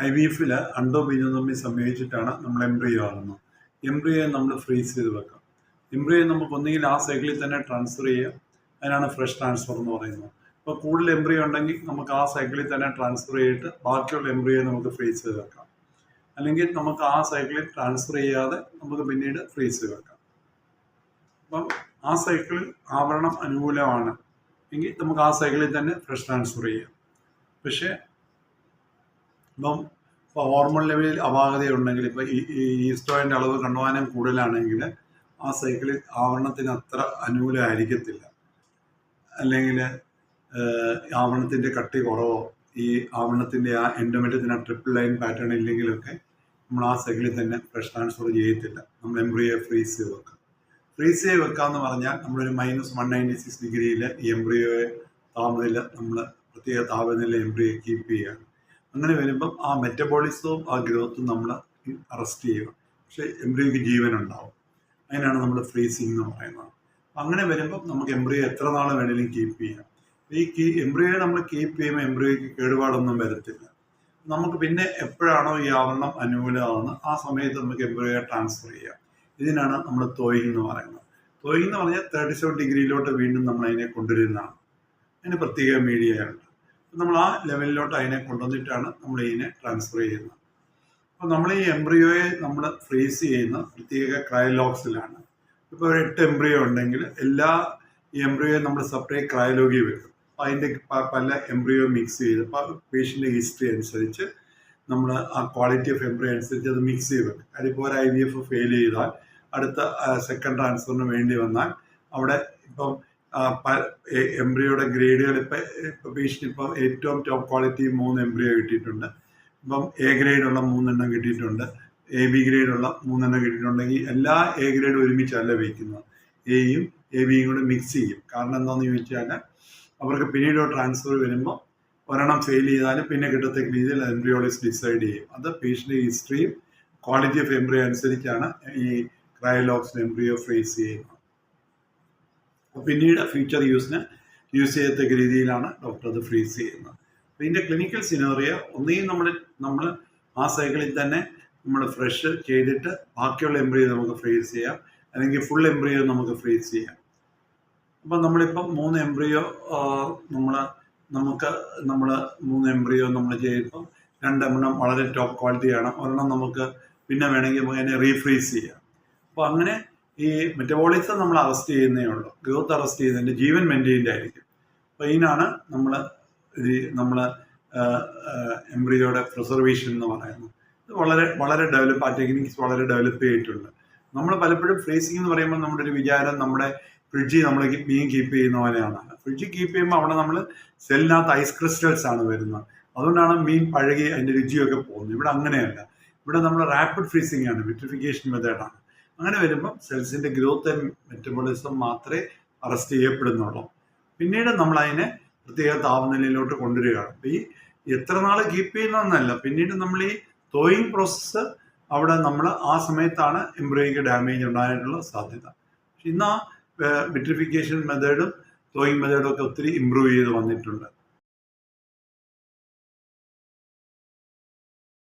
I V എഫിൽ അണ്ടോ ബീജോ തമ്മിൽ സംയോജിച്ചിട്ടാണ് നമ്മൾ എംബ്രിയോ ആകുന്നത് എംബ്രിയോ നമ്മൾ ഫ്രീസ് ചെയ്ത് വെക്കാം. എംബ്രിയോ നമുക്ക് ഒന്നുകിൽ ആ സൈക്കിളിൽ തന്നെ ട്രാൻസ്ഫർ ചെയ്യാം. അതിനാണ് ഫ്രഷ് ട്രാൻസ്ഫർ എന്ന് പറയുന്നത്. ഇപ്പോൾ കൂടുതൽ എംബ്രിയോ ഉണ്ടെങ്കിൽ നമുക്ക് ആ സൈക്കിളിൽ തന്നെ ട്രാൻസ്ഫർ ചെയ്തിട്ട് ബാക്കിയുള്ള എംബ്രിയോ നമുക്ക് ഫ്രീസ് ചെയ്ത് വെക്കാം. അല്ലെങ്കിൽ നമുക്ക് ആ സൈക്കിളിൽ ട്രാൻസ്ഫർ ചെയ്യാതെ നമുക്ക് പിന്നീട് ഫ്രീസ് ചെയ്ത് വെക്കാം. അപ്പം ആ സൈക്കിളിൽ ആവരണം അനുകൂലമാണ്. എങ്കിൽ നമുക്ക് ആ സൈക്കിളിൽ തന്നെ ഫ്രഷ് ട്രാൻസ്ഫർ ചെയ്യാം. പക്ഷേ ഇപ്പം ഇപ്പോൾ ഹോർമോൺ ലെവലിൽ അപാകതയുണ്ടെങ്കിൽ ഇപ്പോൾ ഈ ഈസ്റ്റോയിന്റെ അളവ് കണ്ടുവാനും കൂടുതലാണെങ്കിൽ ആ സൈക്കിളിൽ ആവരണത്തിന് അത്ര അനുകൂലമായിരിക്കത്തില്ല. അല്ലെങ്കിൽ ആവരണത്തിന്റെ കട്ടി കുറവോ ഈ ആവരണത്തിന്റെ ആ എൻഡോമെറ്റത്തിന് ആ ട്രിപ്പിൾ ലൈൻ പാറ്റേൺ ഇല്ലെങ്കിലൊക്കെ നമ്മൾ ആ സൈക്കിളിൽ തന്നെ ഫ്രഷ് ട്രാൻസ്ഫർ ചെയ്യത്തില്ല. നമ്മൾ എംബ്രിയോ ഫ്രീസ് ചെയ്ത് വെക്കാം. ഫ്രീസ് ചെയ്ത് വെക്കാമെന്ന് പറഞ്ഞാൽ നമ്മളൊരു മൈനസ് വൺ നയന്റി സിക്സ് ഡിഗ്രിയിൽ ഈ എംബ്രിയോയെ താപനില നമ്മൾ പ്രത്യേക താപനില എംബ്രിയോ കീപ്പ് ചെയ്യുകയാണ് അങ്ങനെ വരുമ്പം ആ മെറ്റബോളിസവും ആ ഗ്രോത്തും നമ്മൾ അറസ്റ്റ് ചെയ്യുക. പക്ഷേ എംബ്രിയോയ്ക്ക് ജീവൻ ഉണ്ടാവും അതിനാണ് നമ്മൾ ഫ്രീസിങ് എന്ന് പറയുന്നത്. അങ്ങനെ വരുമ്പം നമുക്ക് എംബ്രിയോ എത്ര നാൾ വേണമെങ്കിലും കീപ്പ് ചെയ്യാം. ഈ കീ എംബ്രിയോയെ നമ്മൾ കീപ്പ് ചെയ്യുമ്പോൾ എംബ്രിയോയ്ക്ക് കേടുപാടൊന്നും വരത്തില്ല. നമുക്ക് പിന്നെ എപ്പോഴാണോ ഈ ആവരണം അനുകൂലമാകുന്നത് ആ സമയത്ത് നമുക്ക് എംബ്രിയോയെ ട്രാൻസ്ഫർ ചെയ്യാം. ഇതിനാണ് നമ്മൾ തോയിങ് എന്ന് പറയുന്നത്. തോയിങ് എന്ന് പറഞ്ഞാൽ തേർട്ടി സെവൻ ഡിഗ്രിയിലോട്ട് വീണ്ടും നമ്മൾ അതിനെ കൊണ്ടുവരുന്നതാണ്. അതിന് പ്രത്യേക മീഡിയ ഉണ്ട് നമ്മൾ ആ ലെവലിലോട്ട് അതിനെ കൊണ്ടുവന്നിട്ടാണ് നമ്മൾ ഇതിനെ ട്രാൻസ്ഫർ ചെയ്യുന്നത്. അപ്പോൾ നമ്മൾ ഈ എംബ്രിയോയെ നമ്മൾ ഫ്രീസ് ചെയ്യുന്ന പ്രത്യേക ക്രയലോക്സിലാണ് ഇപ്പോൾ ഒരു എട്ട് എംബ്രിയോ ഉണ്ടെങ്കിൽ എല്ലാ എംബ്രിയോ നമ്മൾ സെപ്പറേറ്റ് ക്രയലോഗി വെക്കും. അതിന്റെ പല എംബ്രിയോ മിക്സ് ചെയ്ത് പേഷ്യന്റെ ഹിസ്റ്ററി അനുസരിച്ച് നമ്മൾ ആ ക്വാളിറ്റി ഓഫ് എംബ്രിയോ അനുസരിച്ച് അത് മിക്സ് ചെയ്ത് വെക്കും. അതിപ്പോൾ ഒരു ഐ വി എഫ് ഫെയിൽ ചെയ്താൽ അടുത്ത സെക്കൻഡ് ട്രാൻസ്ഫറിന് വേണ്ടി വന്നാൽ അവിടെ ഇപ്പം എംബ്രിയോയുടെ ഗ്രേഡുകൾ ഇപ്പം ഇപ്പം പേഷ്യന്റ് ഇപ്പം ഏറ്റവും ടോപ്പ് ക്വാളിറ്റി മൂന്ന് എംബ്രിയോ കിട്ടിയിട്ടുണ്ട്. ഇപ്പം എ ഗ്രേഡുള്ള മൂന്നെണ്ണം കിട്ടിയിട്ടുണ്ട്. എ ബി ഗ്രേഡുള്ള മൂന്നെണ്ണം കിട്ടിയിട്ടുണ്ടെങ്കിൽ എല്ലാ എ ഗ്രേഡ് ഒരുമിച്ചല്ല വയ്ക്കുന്നത് എയും എ ബിയും കൂടെ മിക്സ് ചെയ്യും. കാരണം എന്താണെന്ന് ചോദിച്ചാൽ അവർക്ക് പിന്നീട് ട്രാൻസ്ഫർ വരുമ്പോൾ ഒരെണ്ണം ഫെയിൽ ചെയ്താലും പിന്നെ കിട്ടത്തക്ക രീതിയിൽ എംബ്രിയോളജിസ്റ്റ് ഡിസൈഡ് ചെയ്യും. അത് പേഷ്യന്റെ ഹിസ്റ്ററിയും ക്വാളിറ്റി ഓഫ് എംബ്രിയോ അനുസരിച്ചാണ് ഈ ക്രയലോക്സ് എംബ്രിയോ ഫേസ് ചെയ്യുന്നത്. പിന്നീട് ഫ്യൂച്ചർ യൂസിന് യൂസ് ചെയ്യത്തക്ക രീതിയിലാണ് ഡോക്ടർ അത് ഫ്രീസ് ചെയ്യുന്നത്. അപ്പോൾ ഇതിന്റെ ക്ലിനിക്കൽ സിനോറിയ ഒന്നേ നമ്മൾ നമ്മൾ ആ സൈക്കിളിൽ തന്നെ നമ്മൾ ഫ്രഷ് ചെയ്തിട്ട് ബാക്കിയുള്ള എംബ്രിയോ നമുക്ക് ഫ്രീസ് ചെയ്യാം. അല്ലെങ്കിൽ ഫുൾ എംബ്രിയോ നമുക്ക് ഫ്രീസ് ചെയ്യാം. അപ്പം നമ്മളിപ്പം മൂന്ന് എംബ്രിയോ നമ്മൾ നമുക്ക് നമ്മൾ മൂന്ന് എംബ്രിയോ നമ്മൾ ചെയ്യുമ്പോൾ രണ്ടെണ്ണം വളരെ ടോപ്പ് ക്വാളിറ്റിയാണ് ഒരെണ്ണം നമുക്ക് പിന്നെ വേണമെങ്കിൽ നമുക്ക് അതിനെ റീഫ്രീസ് ചെയ്യാം. അപ്പോൾ അങ്ങനെ ഈ മെറ്റബോളിസം നമ്മൾ അറസ്റ്റ് ചെയ്യുന്നേ ഉള്ളൂ. ഗ്രോത്ത് അറസ്റ്റ് ചെയ്യുന്നതിന്റെ ജീവൻ മെയിന്റെയിൻഡ് ആയിരിക്കും ഇതിനാണ് നമ്മൾ ഈ നമ്മൾ എംബ്രിയോയുടെ പ്രിസർവേഷൻ എന്ന് പറയുന്നത്. ഇത് വളരെ വളരെ ഡെവലപ്പ് ആ ടെക്നിക്സ് വളരെ ഡെവലപ്പ് ചെയ്തിട്ടുണ്ട്. നമ്മൾ പലപ്പോഴും ഫ്രീസിംഗ് എന്ന് പറയുമ്പോൾ നമ്മുടെ ഒരു വിചാരം നമ്മുടെ ഫ്രിഡ്ജിൽ നമ്മൾ മീൻ കീപ്പ് ചെയ്യുന്ന പോലെയാണ്. ഫ്രിഡ്ജിൽ കീപ്പ് ചെയ്യുമ്പോൾ അവിടെ നമ്മൾ സെല്ലിനകത്ത് ഐസ് ക്രിസ്റ്റൽസ് ആണ് വരുന്നത്. അതുകൊണ്ടാണ് മീൻ പഴകി അതിന്റെ രുചിയൊക്കെ പോകുന്നത്. ഇവിടെ അങ്ങനെയല്ല. ഇവിടെ നമ്മൾ റാപ്പിഡ് ഫ്രീസിംഗ് ആണ് വിട്രിഫിക്കേഷൻ മെത്തേഡാണ് അങ്ങനെ വരുമ്പോൾ സെൽസിന്റെ ഗ്രോത്ത് ആൻഡ് മെറ്റബോളിസം മാത്രമേ അറസ്റ്റ് ചെയ്യപ്പെടുന്നുള്ളൂ. പിന്നീട് നമ്മൾ അതിനെ പ്രത്യേക താപനിലയിലോട്ട് കൊണ്ടുവരികയാണ്. അപ്പം ഈ എത്ര നാൾ കീപ്പ് ചെയ്യുന്നതെന്നല്ല പിന്നീട് നമ്മൾ ഈ തോയിങ് പ്രോസസ്സ് അവിടെ നമ്മൾ ആ സമയത്താണ് എംബ്രോയിക്ക് ഡാമേജ് ഉണ്ടാകാനുള്ള സാധ്യത. ഇന്ന് ആ വിട്രിഫിക്കേഷൻ മെത്തേഡും തോയിങ് മെത്തേഡും ഒക്കെ ഒത്തിരി ഇമ്പ്രൂവ് ചെയ്ത് വന്നിട്ടുണ്ട്.